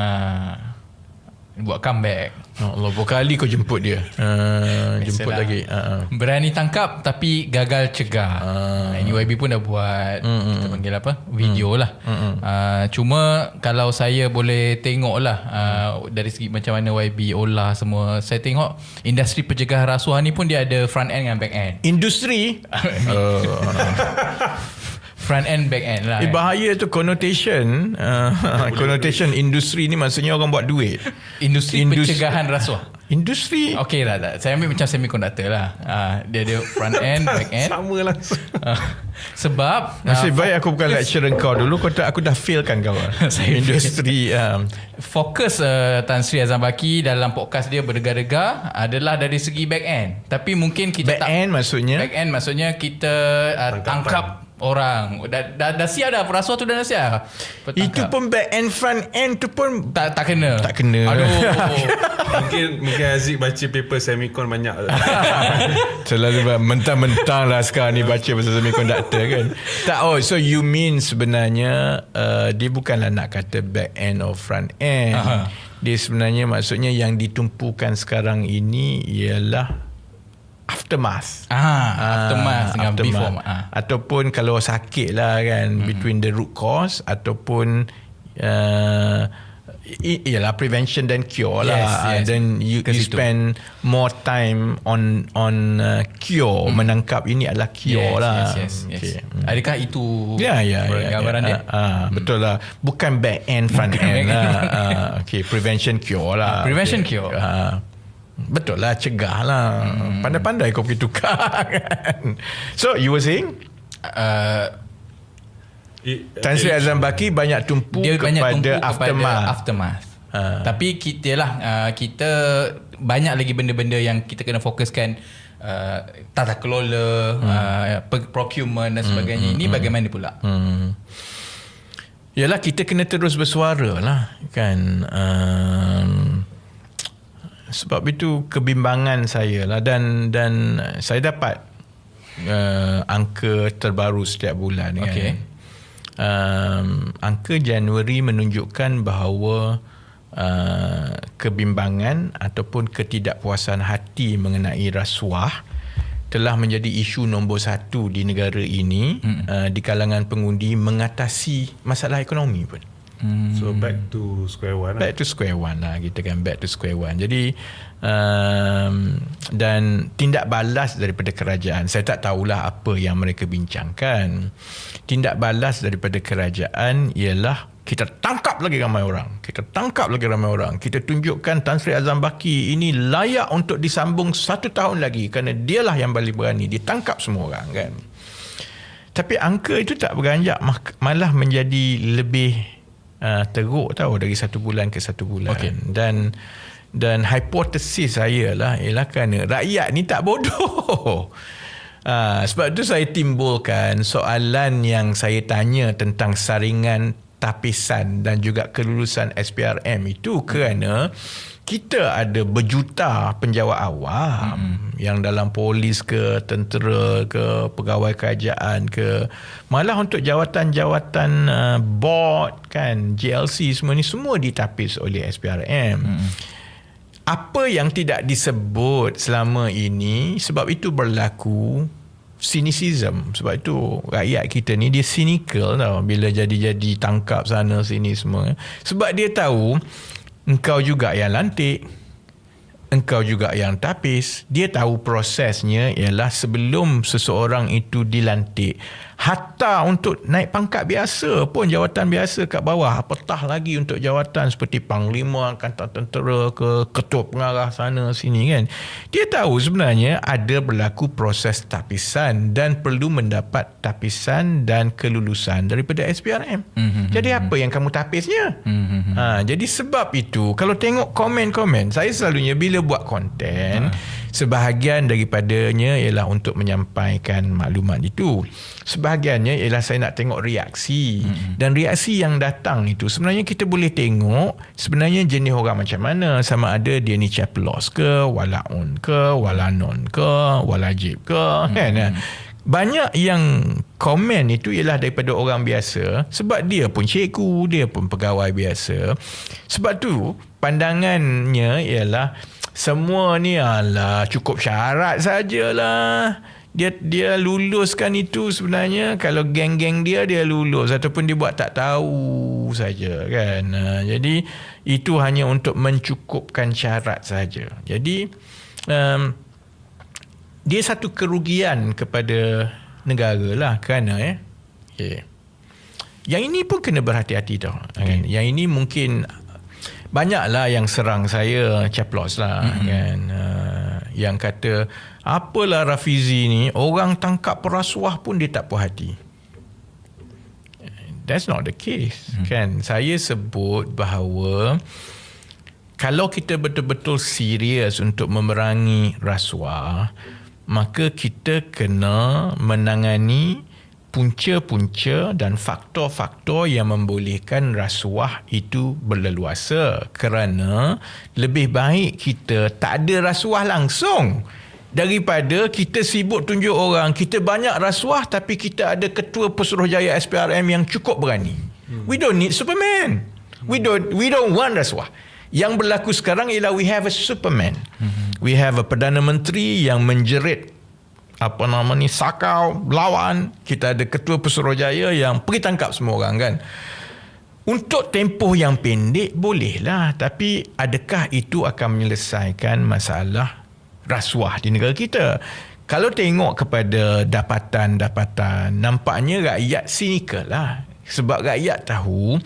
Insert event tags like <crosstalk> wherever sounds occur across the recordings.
uh, buat comeback. Ya Allah, berapa kali kau jemput dia? <laughs> Uh, jemput Biasalah. lagi. Uh, Berani tangkap tapi gagal cegah. Uh. Ini YB pun dah buat mm, kita panggil apa? Video mm, lah. Mm, uh, cuma kalau saya boleh tengok lah uh, dari segi macam mana YB olah semua. Saya tengok industri pencegahan rasuah ni pun dia ada front end dengan back end. industri. <laughs> uh, <laughs> Front end back end lah. eh, kan. bahaya tu connotation. Uh, <laughs> connotation industri ni maksudnya orang buat duit. Industri Indus- pencegahan rasuah. Industri. Okey lah tak. Saya ambil macam semiconductor lah. Uh, dia ada front <laughs> end, back end. Sama langsung. Uh, sebab <laughs> Nasib uh, baik aku bukan lecturer kau dulu Kau tak aku dah failkan kau Saya Industri um, fokus uh, Tan Sri Azam Baki dalam podcast dia berdega-dega adalah dari segi back end. Tapi mungkin kita Back tak end maksudnya back end maksudnya kita uh, tangkap orang. Dah, dah, dah siap dah perasuah tu dah dah siap. Itu pun back end Front end tu pun tak tak kena. Tak kena. Aduh. <laughs> mungkin mungkin Aziz baca paper semicon banyak. <laughs> Selalu mentang-mentang lah sekarang ni Baca pasal semiconductor kan Tak oh So you mean sebenarnya uh, Dia bukanlah nak kata Back end or front end Aha. Dia sebenarnya maksudnya Yang ditumpukan sekarang ini Ialah Aftermath ah, aftermath dengan aftermath. before. Ah. Ataupun kalau sakit lah kan mm-hmm. Between the root cause Ataupun uh, Ialah prevention dan cure lah Yes, Ah, yes. Then you, Ke you situ. spend More time On on uh, cure Menangkap ini adalah cure Hmm. yes, lah Yes, yes, yes. Okay. Adakah itu Ya ya ya. gambaran ya. dia? Ah, ah, betul lah. Bukan back end front Bukan end lah. Ah, okay, prevention cure lah. Ah, prevention okay. cure. Ah. Betul lah cegah lah. Hmm. Pandai-pandai kau pergi tukar <laughs> kan. So you were saying uh, Tan Sri Azam Baki banyak tumpu dia kepada banyak tumpu aftermath. kepada aftermath. Ah. Tapi kita lah uh, kita banyak lagi benda-benda yang kita kena fokuskan uh, tata kelola, hmm. uh, procurement dan sebagainya. Ini bagaimana pula? Hmm. Yalah kita kena terus bersuara lah kan. Um, sebab itu kebimbangan saya lah dan dan saya dapat uh, angka terbaru setiap bulan kan. Okey. Um, angka Januari menunjukkan bahawa uh, kebimbangan ataupun ketidakpuasan hati mengenai rasuah telah menjadi isu nombor satu di negara ini hmm. uh, di kalangan pengundi mengatasi masalah ekonomi pun. So back to square one. lah. Back to square one lah kita kan back to square one. Jadi um, dan tindak balas daripada kerajaan saya tak tahulah apa yang mereka bincangkan. Tindak balas daripada kerajaan ialah kita tangkap lagi ramai orang. Kita tangkap lagi ramai orang. Kita tunjukkan Tan Sri Azam Baki ini layak untuk disambung satu tahun lagi kerana dialah yang paling berani. Ditangkap semua orang kan. Tapi angka itu tak beranjak malah menjadi lebih uh, teruk tahu dari satu bulan ke satu bulan. Okey. Dan dan hipotesis saya lah ialah kerana rakyat ni tak bodoh. Uh, <laughs> sebab tu saya timbulkan soalan yang saya tanya tentang saringan tapisan dan juga kelulusan SPRM itu kerana kita ada berjuta penjawat awam mm-hmm. yang dalam polis ke tentera ke pegawai kerajaan ke malah untuk jawatan-jawatan uh, board kan GLC semua ni semua ditapis oleh SPRM. Mm-hmm. Apa yang tidak disebut selama ini sebab itu berlaku cynicism sebab itu rakyat kita ni dia cynical tau. Bila jadi-jadi tangkap sana sini semua. Sebab dia tahu engkau juga yang lantik engkau juga yang tapis. Dia tahu prosesnya ialah sebelum seseorang itu dilantik hatta untuk naik pangkat biasa pun jawatan biasa kat bawah. Apatah lagi untuk jawatan seperti panglima angkatan tentera ke ketua pengarah sana sini kan? Dia tahu sebenarnya ada berlaku proses tapisan dan perlu mendapat tapisan dan kelulusan daripada SPRM mm-hmm. jadi apa yang kamu tapisnya? Mm-hmm. ha, jadi sebab itu kalau tengok komen-komen saya selalunya bila buat konten sebahagian daripadanya ialah untuk menyampaikan maklumat itu sebahagiannya ialah saya nak tengok reaksi hmm. dan reaksi yang datang itu sebenarnya kita boleh tengok sebenarnya jenis orang macam mana sama ada dia ni caplos ke walaun ke walanon ke walajib ke hmm. kan banyak yang komen itu ialah daripada orang biasa sebab dia pun cikgu, dia pun pegawai biasa. Sebab tu pandangannya ialah semua ni adalah cukup syarat sajalah. Dia dia luluskan itu sebenarnya kalau geng-geng dia dia lulus ataupun dia buat tak tahu saja kan. Ha, jadi itu hanya untuk mencukupkan syarat saja. Jadi um, dia satu kerugian kepada negara lah kerana eh okay. yang ini pun kena berhati-hati tau okay. kan yang ini mungkin banyaklah yang serang saya caplos lah mm-hmm. kan uh, yang kata apalah Rafizi ni orang tangkap perasuah pun dia tak puas hati that's not the case mm-hmm. kan saya sebut bahawa kalau kita betul-betul serius untuk memerangi rasuah maka kita kena menangani punca-punca dan faktor-faktor yang membolehkan rasuah itu berleluasa. Kerana lebih baik kita tak ada rasuah langsung daripada kita sibuk tunjuk orang kita banyak rasuah tapi kita ada ketua pesuruhjaya SPRM yang cukup berani. We don't need superman. We don't we don't want rasuah. Yang berlaku sekarang ialah we have a superman. Mm-hmm. we have a perdana menteri yang menjerit apa nama ni sakau lawan kita ada ketua pesuruhjaya yang pergi tangkap semua orang kan? Untuk tempoh yang pendek bolehlah. Tapi adakah itu akan menyelesaikan masalah rasuah di negara kita? Kalau tengok kepada dapatan-dapatan nampaknya rakyat sinikal lah sebab rakyat tahu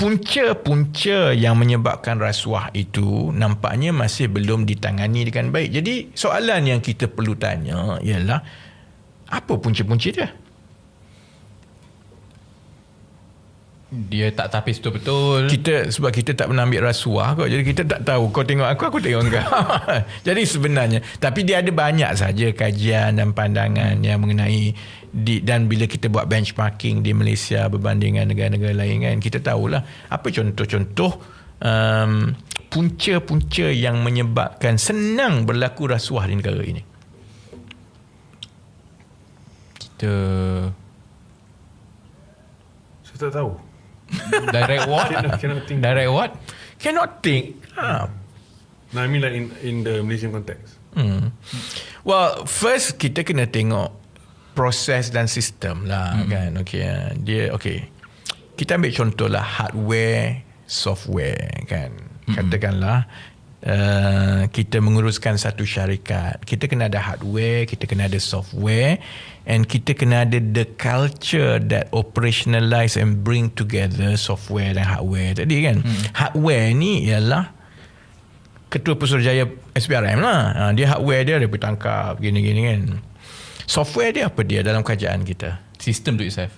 punca-punca yang menyebabkan rasuah itu nampaknya masih belum ditangani dengan baik. Jadi soalan yang kita perlu tanya ialah apa punca-punca dia? Dia tak tapis betul-betul. Kita sebab kita tak pernah ambil rasuah kok. Jadi kita tak tahu kau tengok aku aku tengok kau. <laughs> jadi sebenarnya tapi dia ada banyak saja kajian dan pandangan yang mengenai di, dan bila kita buat benchmarking di Malaysia berbanding dengan negara-negara lain kan kita tahulah apa contoh-contoh um, punca-punca yang menyebabkan senang berlaku rasuah di negara ini. Kita Saya tak tahu. direct what? <laughs> Cannot, cannot think. direct what? Cannot think. Ha. No, I mean like in in the Malaysian context. Hmm. Well, first kita kena tengok proses dan sistem lah hmm. kan. Okay. Dia okay. Kita ambil contoh lah hardware, software kan. Hmm. Katakanlah uh, kita menguruskan satu syarikat. Kita kena ada hardware, kita kena ada software and kita kena ada the culture that operationalize and bring together software dan hardware tadi kan. Hmm. Hardware ni ialah ketua pesuruhjaya SPRM lah. Ha, dia hardware dia dia tangkap gini-gini kan. Software dia apa dia dalam kajian kita? System to itself.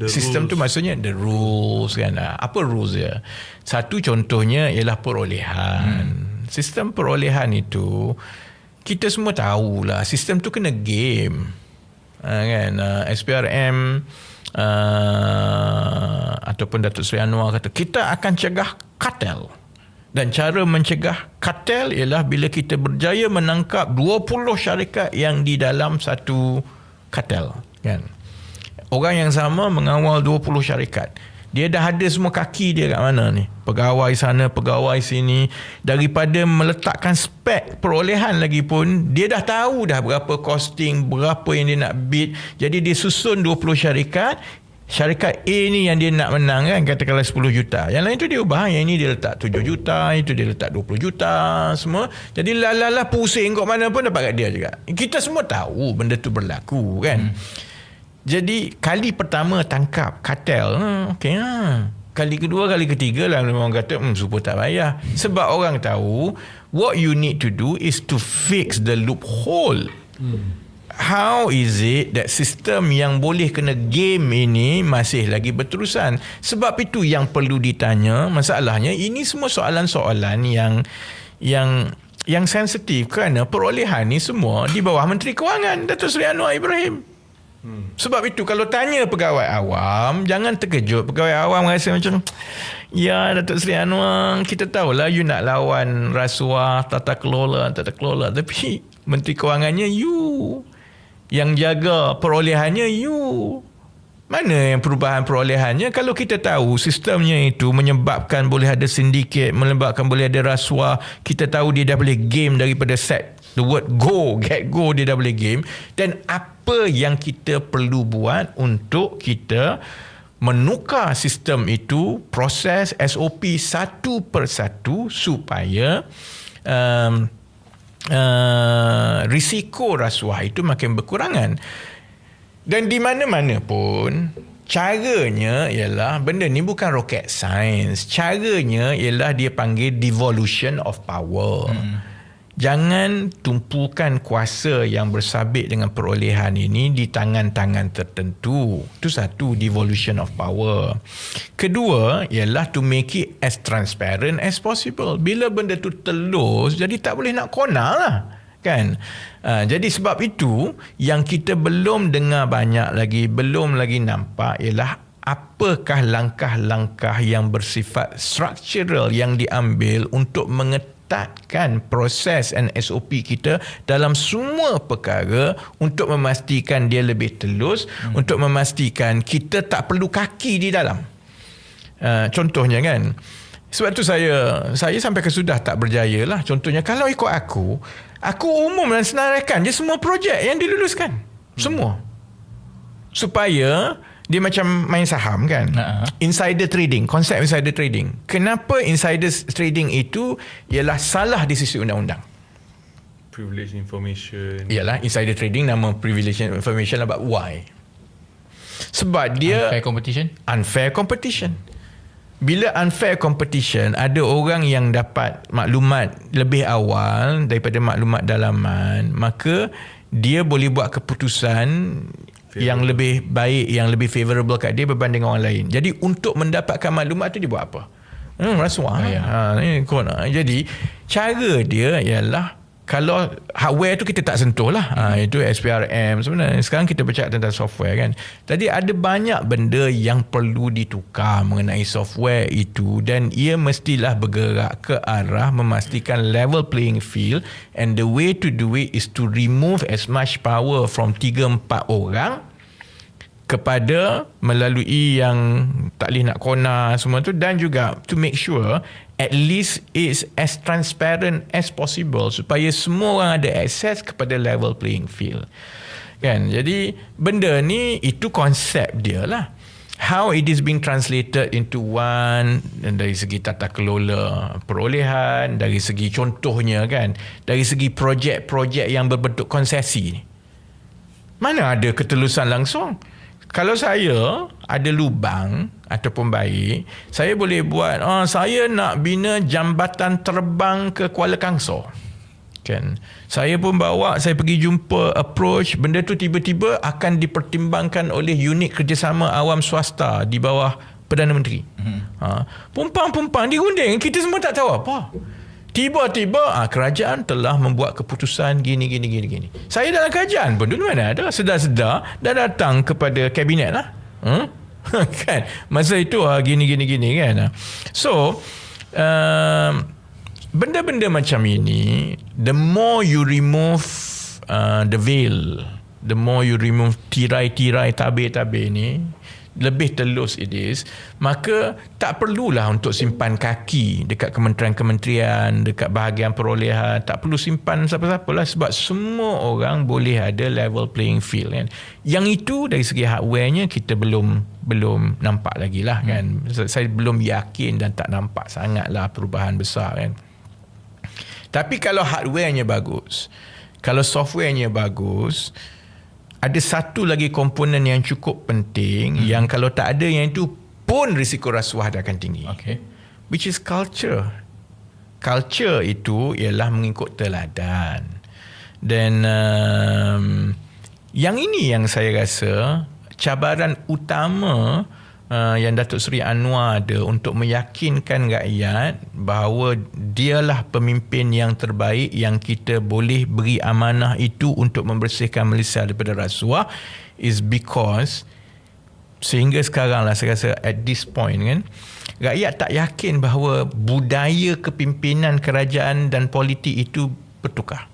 The Sistem tu rules. maksudnya the rules kan. Ha, Apa rules dia? Satu contohnya ialah perolehan. Hmm. Sistem perolehan itu kita semua tahulah sistem tu kena game. Ha, kan uh, SPRM uh, ataupun Datuk Seri Anwar kata kita akan cegah kartel. Dan cara mencegah kartel ialah bila kita berjaya menangkap 20 syarikat yang di dalam satu kartel kan. Orang yang sama mengawal 20 syarikat. Dia dah ada semua kaki dia kat mana ni. Pegawai sana, pegawai sini. Daripada meletakkan spek perolehan lagi pun, dia dah tahu dah berapa costing, berapa yang dia nak bid. Jadi dia susun 20 syarikat. Syarikat A ni yang dia nak menang kan, katakanlah 10 juta. Yang lain tu dia ubah. Yang ini dia letak 7 juta, itu dia letak 20 juta, semua. Jadi lalalah pusing kok mana pun dapat kat dia juga. Kita semua tahu benda tu berlaku kan. Hmm. Jadi kali pertama tangkap kartel, hmm, okey ha. Kali kedua, kali ketiga lah orang kata, hmm, super tak payah. Sebab orang tahu, what you need to do is to fix the loophole. Hmm. How is it that sistem yang boleh kena game ini masih lagi berterusan? Sebab itu yang perlu ditanya. Masalahnya ini semua soalan-soalan yang yang yang sensitif kerana perolehan ni semua di bawah Menteri Kewangan Datuk Seri Anwar Ibrahim. Hmm. Sebab itu kalau tanya pegawai awam jangan terkejut pegawai awam rasa macam ya Datuk Seri Anwar kita tahulah you nak lawan rasuah tata kelola tata kelola tapi menteri kewangannya you yang jaga perolehannya you mana yang perubahan perolehannya? Kalau kita tahu sistemnya itu menyebabkan boleh ada sindiket menyebabkan boleh ada rasuah kita tahu dia dah boleh game daripada set the word go get go dia dah boleh game. Dan apa yang kita perlu buat untuk kita menukar sistem itu proses SOP satu persatu supaya um, uh, risiko rasuah itu makin berkurangan dan di mana-mana pun caranya ialah benda ni bukan rocket science. Caranya ialah dia panggil devolution of power. Hmm. Jangan tumpukan kuasa yang bersabit dengan perolehan ini di tangan-tangan tertentu. Itu satu devolution of power. Kedua ialah to make it as transparent as possible. Bila benda tu telus jadi tak boleh nak kona lah kan uh, jadi sebab itu yang kita belum dengar banyak lagi belum lagi nampak ialah apakah langkah-langkah yang bersifat structural yang diambil untuk mengetatkan proses and SOP kita dalam semua perkara untuk memastikan dia lebih telus hmm. untuk memastikan kita tak perlu kaki di dalam uh, contohnya kan sebab tu saya saya sampai ke sudah tak berjaya lah. Contohnya kalau ikut aku, aku umum dan senaraikan je semua projek yang diluluskan. Hmm. Semua. Supaya dia macam main saham kan. Uh-huh. Insider trading, konsep insider trading. Kenapa insider trading itu ialah salah di sisi undang-undang? Privilege information. Ialah insider trading nama privilege information about why? Sebab dia unfair competition. Unfair competition bila unfair competition ada orang yang dapat maklumat lebih awal daripada maklumat dalaman maka dia boleh buat keputusan favorable. yang lebih baik yang lebih favorable kat dia berbanding orang lain jadi untuk mendapatkan maklumat tu dia buat apa hmm rasuah oh, ya. ha ni jadi cara dia ialah kalau hardware tu kita tak sentuh lah. Ha, itu SPRM sebenarnya sekarang kita bercakap tentang software kan. Tadi ada banyak benda yang perlu ditukar mengenai software itu dan ia mestilah bergerak ke arah memastikan level playing field and the way to do it is to remove as much power from 3-4 orang kepada melalui yang tak boleh nak kona semua tu dan juga to make sure at least is as transparent as possible supaya semua orang ada access kepada level playing field. Kan? Jadi benda ni itu konsep dia lah. How it is being translated into one dari segi tata kelola perolehan dari segi contohnya kan? Dari segi projek-projek yang berbentuk konsesi mana ada ketelusan langsung kalau saya ada lubang ataupun baik, saya boleh buat, oh, saya nak bina jambatan terbang ke Kuala Kangsar. Kan? Saya pun bawa, saya pergi jumpa approach, benda tu tiba-tiba akan dipertimbangkan oleh unit kerjasama awam swasta di bawah Perdana Menteri. Hmm. Ha, pumpang-pumpang digunding, kita semua tak tahu apa. Tiba-tiba ah, kerajaan telah membuat keputusan gini gini gini gini. Saya dalam kerajaan pun dulu mana ada sedar-sedar dah datang kepada kabinet lah. Hmm? <laughs> kan masa itu ah, gini gini gini kan. So um, benda-benda macam ini the more you remove uh, the veil the more you remove tirai-tirai tabir-tabir ni lebih telus it is maka tak perlulah untuk simpan kaki dekat kementerian-kementerian dekat bahagian perolehan. Tak perlu simpan siapa-siapa lah sebab semua orang boleh ada level playing field kan? Yang itu dari segi hardwarenya kita belum belum nampak lagi lah kan? Hmm. saya belum yakin dan tak nampak sangat lah perubahan besar kan? Tapi kalau hardwarenya bagus kalau softwarenya bagus ada satu lagi komponen yang cukup penting hmm. yang kalau tak ada yang itu pun risiko rasuah dia akan tinggi. Okay. Which is culture. Culture itu ialah mengikut teladan. Dan um, yang ini yang saya rasa cabaran utama uh, yang Datuk Seri Anwar ada untuk meyakinkan rakyat bahawa dialah pemimpin yang terbaik yang kita boleh beri amanah itu untuk membersihkan Malaysia daripada rasuah is because sehingga sekarang lah saya rasa at this point kan rakyat tak yakin bahawa budaya kepimpinan kerajaan dan politik itu bertukar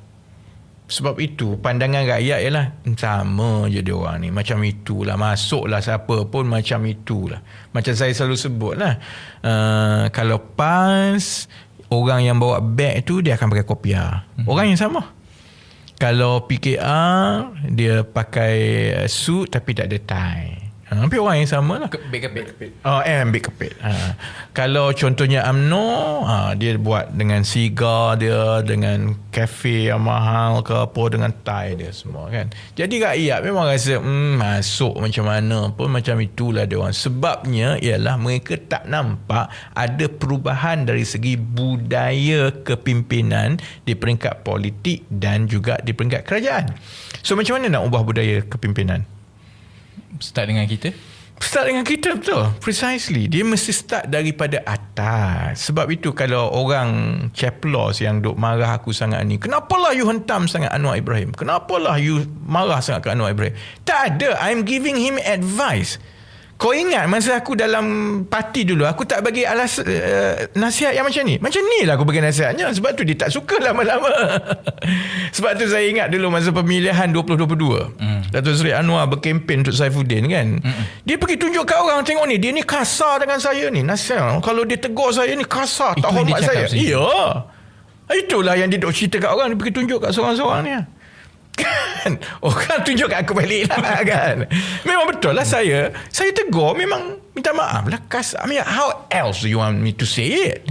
Sebab itu pandangan rakyat ialah sama je dia orang ni. Macam itulah. Masuklah siapa pun macam itulah. Macam saya selalu sebut lah. Uh, kalau PAS, orang yang bawa beg tu dia akan pakai kopiah. Hmm. Orang yang sama. Kalau PKR, dia pakai suit tapi tak ada tie. Ha, tapi orang yang sama lah. Kepit-kepit. Oh, eh, ambil kepit. Ha. Kalau contohnya UMNO, ha, dia buat dengan sigar dia, dengan kafe yang mahal ke apa, dengan tie dia semua kan. Jadi rakyat memang rasa, hmm, masuk macam mana pun macam itulah dia orang. Sebabnya ialah mereka tak nampak ada perubahan dari segi budaya kepimpinan di peringkat politik dan juga di peringkat kerajaan. So macam mana nak ubah budaya kepimpinan? Start dengan kita. Start dengan kita betul. Precisely. Dia mesti start daripada atas. Sebab itu kalau orang ceplos yang duk marah aku sangat ni. Kenapalah you hentam sangat Anwar Ibrahim? Kenapalah you marah sangat ke Anwar Ibrahim? Tak ada. I'm giving him advice. Kau ingat masa aku dalam parti dulu aku tak bagi alas uh, nasihat yang macam ni. Macam ni lah aku bagi nasihatnya sebab tu dia tak suka lama-lama. <laughs> sebab tu saya ingat dulu masa pemilihan 2022. Mm. Datuk Seri Anwar berkempen untuk Saifuddin kan. Mm-mm. Dia pergi tunjuk kat orang tengok ni dia ni kasar dengan saya ni. Nasihat kalau dia tegur saya ni kasar Itu tak hormat saya. sendiri. Iya. Itulah yang dia duk cerita kat orang dia pergi tunjuk kat seorang-seorang ni. Kan? Orang tunjuk kat aku balik lah <laughs> kan? Memang betul lah saya. Saya tegur Memang minta maaf lah. Kas, I mean how else do you want me to say it?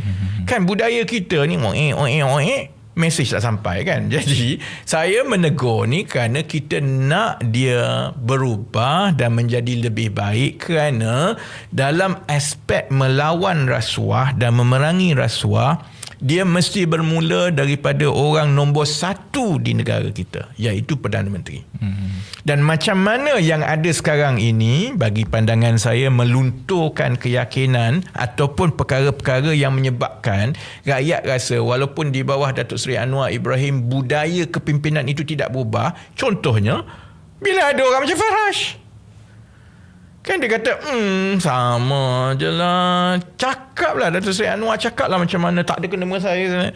Kan budaya kita ni Oe oe oe Message tak sampai kan? <laughs> Jadi Saya menegur ni Kerana kita nak dia Berubah Dan menjadi lebih baik Kerana Dalam aspek Melawan rasuah Dan memerangi rasuah dia mesti bermula daripada orang nombor satu di negara kita iaitu Perdana Menteri. Hmm. Dan macam mana yang ada sekarang ini bagi pandangan saya melunturkan keyakinan ataupun perkara-perkara yang menyebabkan rakyat rasa walaupun di bawah Datuk Seri Anwar Ibrahim budaya kepimpinan itu tidak berubah. Contohnya bila ada orang macam Farhash Kan dia kata, hmm, sama je lah. Cakap lah Datuk Seri Anwar, cakap lah macam mana. Tak ada kena dengan saya.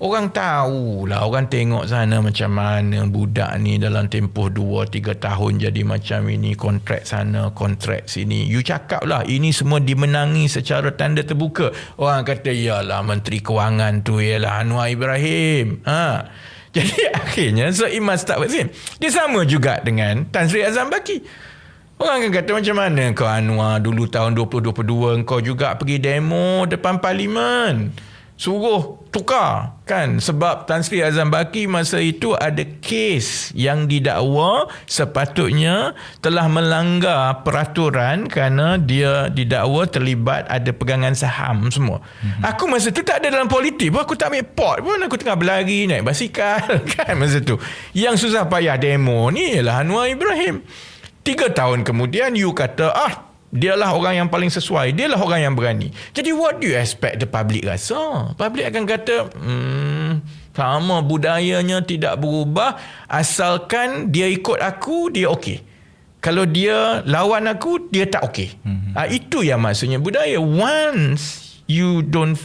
Orang tahu lah, orang tengok sana macam mana budak ni dalam tempoh 2-3 tahun jadi macam ini. Kontrak sana, kontrak sini. You cakap lah, ini semua dimenangi secara tanda terbuka. Orang kata, yalah Menteri Kewangan tu ialah Anwar Ibrahim. Ha. Jadi <laughs> akhirnya, so must start with him. Dia sama juga dengan Tan Sri Azam Baki. Orang akan kata macam mana kau Anwar dulu tahun 2022 kau juga pergi demo depan parlimen. Suruh tukar kan sebab Tan Sri Azam Baki masa itu ada kes yang didakwa sepatutnya telah melanggar peraturan kerana dia didakwa terlibat ada pegangan saham semua. Mm-hmm. Aku masa tu tak ada dalam politik pun aku tak ambil pot pun aku tengah berlari naik basikal <laughs> kan masa tu. Yang susah payah demo ni ialah Anwar Ibrahim. Tiga tahun kemudian you kata ah dialah orang yang paling sesuai dialah orang yang berani. Jadi what do you expect the public rasa? Public akan kata hmm, sama budayanya tidak berubah. Asalkan dia ikut aku dia okey. Kalau dia lawan aku dia tak okey. Mm-hmm. ha, itu yang maksudnya. Budaya once you don't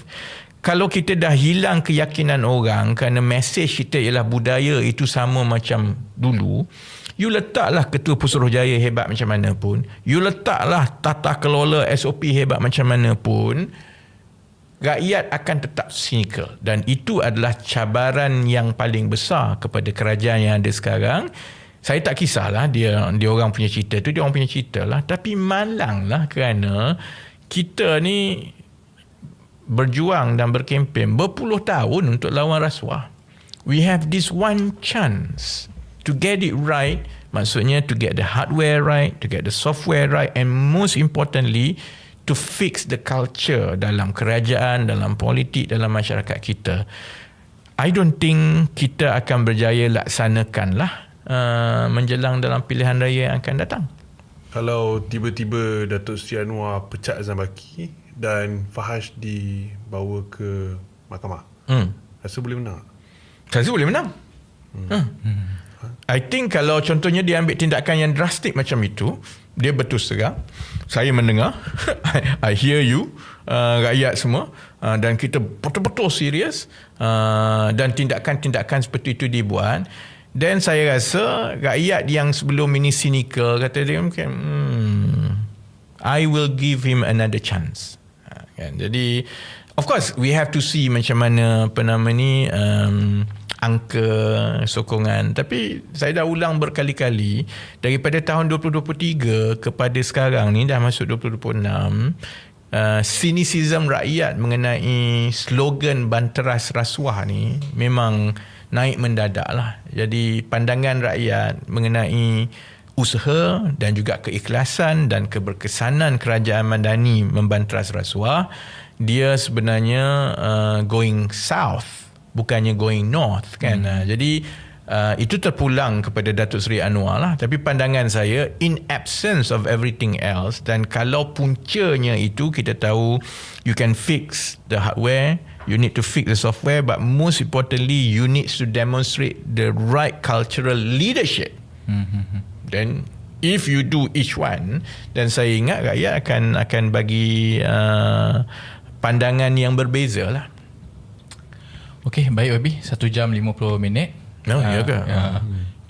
kalau kita dah hilang keyakinan orang kerana message kita ialah budaya itu sama macam dulu You letaklah ketua Pusuruhjaya hebat macam mana pun. You letaklah tata kelola SOP hebat macam mana pun. Rakyat akan tetap cynical. Dan itu adalah cabaran yang paling besar kepada kerajaan yang ada sekarang. Saya tak kisahlah dia dia orang punya cerita tu dia orang punya cerita lah tapi malanglah kerana kita ni berjuang dan berkempen berpuluh tahun untuk lawan rasuah. We have this one chance to get it right maksudnya to get the hardware right to get the software right and most importantly to fix the culture dalam kerajaan dalam politik dalam masyarakat kita I don't think kita akan berjaya laksanakan lah uh, menjelang dalam pilihan raya yang akan datang kalau tiba-tiba Datuk Seri Anwar pecat Azam Baki dan Fahash dibawa ke mahkamah hmm. rasa boleh menang rasa boleh menang hmm. Hmm. I think kalau contohnya dia ambil tindakan yang drastik macam itu, dia betul serang. Saya mendengar, I, <laughs> I hear you, uh, rakyat semua, uh, dan kita betul-betul serius uh, dan tindakan-tindakan seperti itu dibuat. Dan saya rasa rakyat yang sebelum ini cynical kata dia mungkin hmm, I will give him another chance. Kan? Jadi of course we have to see macam mana apa nama ni um, angka sokongan tapi saya dah ulang berkali-kali daripada tahun 2023 kepada sekarang ni dah masuk 2026 uh, cynicism rakyat mengenai slogan banteras rasuah ni memang naik mendadak lah jadi pandangan rakyat mengenai usaha dan juga keikhlasan dan keberkesanan kerajaan Madani membanteras rasuah dia sebenarnya uh, going south bukannya going north kan hmm. jadi uh, itu terpulang kepada Datuk Seri Anwar lah tapi pandangan saya in absence of everything else dan kalau puncanya itu kita tahu you can fix the hardware you need to fix the software but most importantly you need to demonstrate the right cultural leadership hmm. Then if you do each one dan saya ingat rakyat akan akan bagi uh, pandangan yang berbeza lah Okey, baik Wabi. Satu jam 50 minit. Oh, ya ke? Ya.